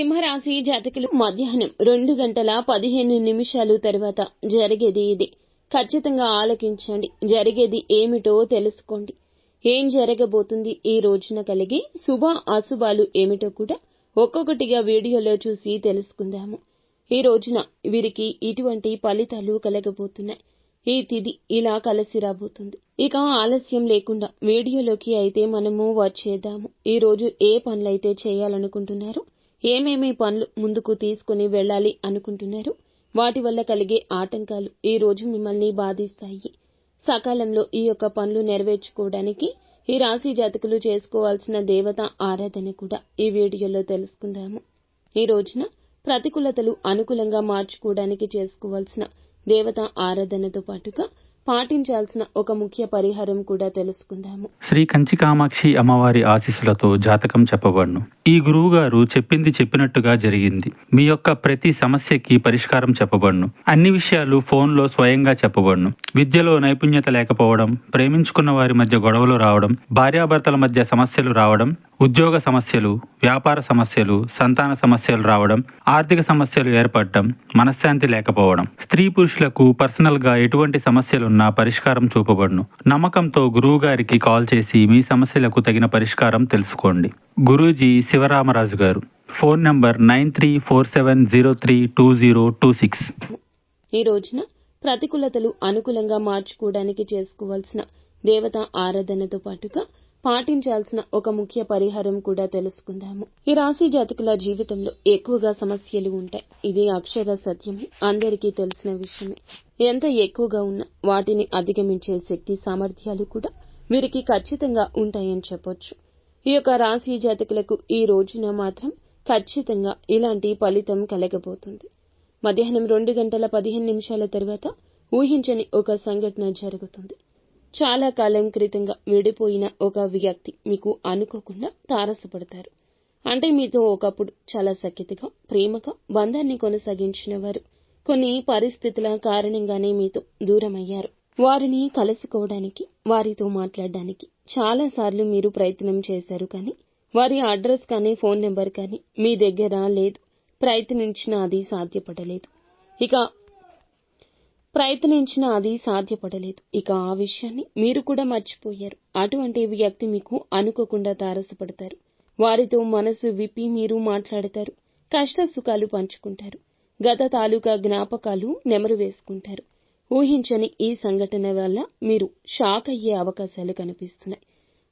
సింహరాశి జాతకులు మధ్యాహ్నం రెండు గంటల పదిహేను నిమిషాలు తర్వాత జరిగేది ఇది. ఖచ్చితంగా ఆలకించండి. జరిగేది ఏమిటో తెలుసుకోండి. ఏం జరగబోతుంది ఈ రోజున కలిగి శుభ అశుభాలు ఏమిటో కూడా ఒక్కొక్కటిగా వీడియోలో చూసి తెలుసుకుందాము. ఈ రోజున వీరికి ఇటువంటి ఫలితాలు కలగబోతున్నాయి. ఈ తిది ఇలా కలిసి రాబోతుంది. ఇక ఆలస్యం లేకుండా వీడియోలోకి అయితే మనము వచ్చేద్దాము. ఈ రోజు ఏ పనులైతే చేయాలనుకుంటున్నారో? ఏమేమి పనులు ముందుకు తీసుకుని వెళ్ళాలి అనుకుంటున్నారు? వాటి వల్ల కలిగే ఆటంకాలు ఈ రోజు మిమ్మల్ని బాధిస్తాయి. సకాలంలో ఈ యొక్క పనులు నెరవేర్చుకోవడానికి ఈ రాశి జాతకులు చేసుకోవాల్సిన దేవత ఆరాధన కూడా ఈ వీడియోలో తెలుసుకుందాము. ఈ రోజున ప్రతికూలతలు అనుకూలంగా మార్చుకోవడానికి చేసుకోవాల్సిన దేవత ఆరాధనతో పాటుగా పాటించాల్సిన ఒక ముఖ్య పరిహారం కూడా తెలుసుకుందాము. శ్రీ కంచి కామాక్షి అమ్మవారి ఆశీస్సులతో జాతకం చెప్పబడును. ఈ గురువు గారు చెప్పింది చెప్పినట్టుగా జరిగింది. మీ యొక్క ప్రతి సమస్యకి పరిష్కారం చెప్పబడును. అన్ని విషయాలు ఫోన్లో స్వయంగా చెప్పబడును. విద్యలో నైపుణ్యత లేకపోవడం ప్రేమించుకున్న వారి మధ్య గొడవలు రావడం భార్యాభర్తల మధ్య సమస్యలు రావడం ఉద్యోగ సమస్యలు వ్యాపార సమస్యలు సంతాన సమస్యలు రావడం ఆర్థిక సమస్యలు ఏర్పడటం మనశ్శాంతి లేకపోవడం స్త్రీ పురుషులకు పర్సనల్గా ఎటువంటి సమస్యలు ఉన్న పరిష్కారం చూపబడును. నమ్మకంతో గురువు గారికి కాల్ చేసి మీ సమస్యలకు తగిన పరిష్కారం తెలుసుకోండి. గురూజీ శివరామరాజు గారు. Phone number nine three four seven zero three two zero two six. ఈ రోజున ప్రతికూలతలు అనుకూలంగా మార్చుకోవడానికి చేసుకోవాల్సిన దేవత ఆరాధనతో పాటుగా పాటించాల్సిన ఒక ముఖ్య పరిహారం కూడా తెలుసుకుందాము. ఈ రాశి జాతకుల జీవితంలో ఎక్కువగా సమస్యలు ఉంటాయి. ఇది అక్షర సత్యమే. అందరికీ తెలిసిన విషయమే. ఎంత ఎక్కువగా ఉన్నా వాటిని అధిగమించే శక్తి సామర్థ్యాలు కూడా వీరికి ఖచ్చితంగా ఉంటాయని చెప్పొచ్చు. ఈ యొక్క రాశి జాతకులకు ఈ రోజున మాత్రం ఖచ్చితంగా ఇలాంటి ఫలితం కలగబోతుంది. మధ్యాహ్నం రెండు గంటల పదిహేను నిమిషాల తర్వాత ఊహించని ఒక సంఘటన జరుగుతుంది. చాలా కాలం క్రితంగా విడిపోయిన ఒక వ్యక్తి మీకు అనుకోకుండా తారసపడతారు. అంటే మీతో ఒకప్పుడు చాలా సఖ్యతగా ప్రేమగా బంధాన్ని కొనసాగించిన వారు కొన్ని పరిస్థితుల కారణంగానే మీతో దూరమయ్యారు. వారిని కలుసుకోవడానికి వారితో మాట్లాడడానికి చాలా సార్లు మీరు ప్రయత్నం చేశారు కానీ వారి అడ్రస్ కానీ ఫోన్ నెంబర్ కానీ మీ దగ్గర లేదు. ప్రయత్నించినా అది సాధ్యపడలేదు. ఇక ప్రయత్నించినా అది సాధ్యపడలేదు. ఇక ఆ విషయాన్ని మీరు కూడా మర్చిపోయారు. అటువంటి వ్యక్తి మీకు అనుకోకుండా తారసపడతారు. వారితో మనసు విప్పి మీరు మాట్లాడతారు. కష్ట సుఖాలు పంచుకుంటారు. గత తాలూకా జ్ఞాపకాలు నెమరు వేసుకుంటారు. ఊహించని ఈ సంఘటన వల్ల మీరు షాక్ అయ్యే అవకాశాలు కనిపిస్తున్నాయి.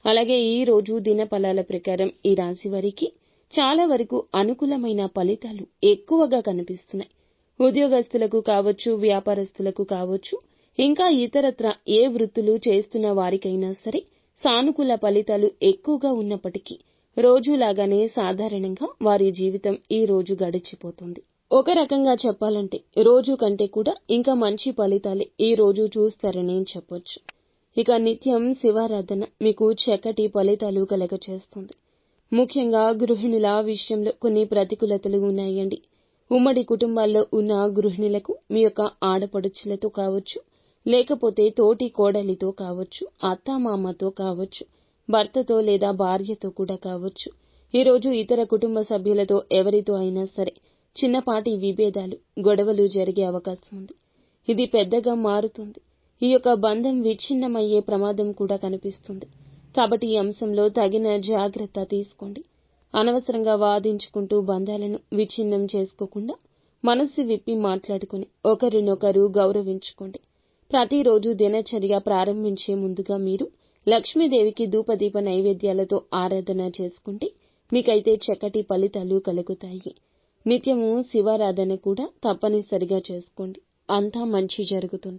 అలాగే ఈ రోజు దినఫలాల ప్రకారం ఈ రాశి వారికి చాలా వరకు అనుకూలమైన ఫలితాలు ఎక్కువగా కనిపిస్తున్నాయి. ఉద్యోగస్తులకు కావచ్చు వ్యాపారస్తులకు కావచ్చు ఇంకా ఇతరత్ర ఏ వృత్తులు చేస్తున్న వారికైనా సరే సానుకూల ఫలితాలు ఎక్కువగా ఉన్నప్పటికీ రోజులాగానే సాధారణంగా వారి జీవితం ఈ రోజు గడిచిపోతుంది. ఒక రకంగా చెప్పాలంటే రోజు కంటే కూడా ఇంకా మంచి ఫలితాలే ఈ రోజు చూస్తారని చెప్పొచ్చు. ఇక నిత్యం శివారాధన మీకు చక్కటి ఫలితాలు కలగచేస్తుంది. ముఖ్యంగా గృహిణుల విషయంలో కొన్ని ప్రతికూలతలు ఉన్నాయండి. ఉమ్మడి కుటుంబాల్లో ఉన్న గృహిణులకు మీ యొక్క ఆడపడుచులతో కావచ్చు లేకపోతే తోటి కోడలితో కావచ్చు అత్తామామతో కావచ్చు భర్తతో లేదా భార్యతో కూడా కావచ్చు. ఈరోజు ఇతర కుటుంబ సభ్యులతో ఎవరితో అయినా సరే చిన్నపాటి విభేదాలు గొడవలు జరిగే అవకాశం ఉంది. ఇది పెద్దగా మారుతుంది. ఈ యొక్క బంధం విచ్ఛిన్నమయ్యే ప్రమాదం కూడా కనిపిస్తుంది. కాబట్టి ఈ అంశంలో తగిన జాగ్రత్త తీసుకోండి. అనవసరంగా వాదించుకుంటూ బంధాలను విచ్ఛిన్నం చేసుకోకుండా మనస్సు విప్పి మాట్లాడుకుని ఒకరినొకరు గౌరవించుకోండి. ప్రతిరోజు దినచర్య ప్రారంభించే ముందుగా మీరు లక్ష్మీదేవికి ధూపదీప నైవేద్యాలతో ఆరాధన చేసుకుంటే మీకైతే చక్కటి ఫలితాలు కలుగుతాయి. నిత్యము శివారాధన కూడా తప్పనిసరిగా చేసుకోండి. అంతా మంచి జరుగుతుంది.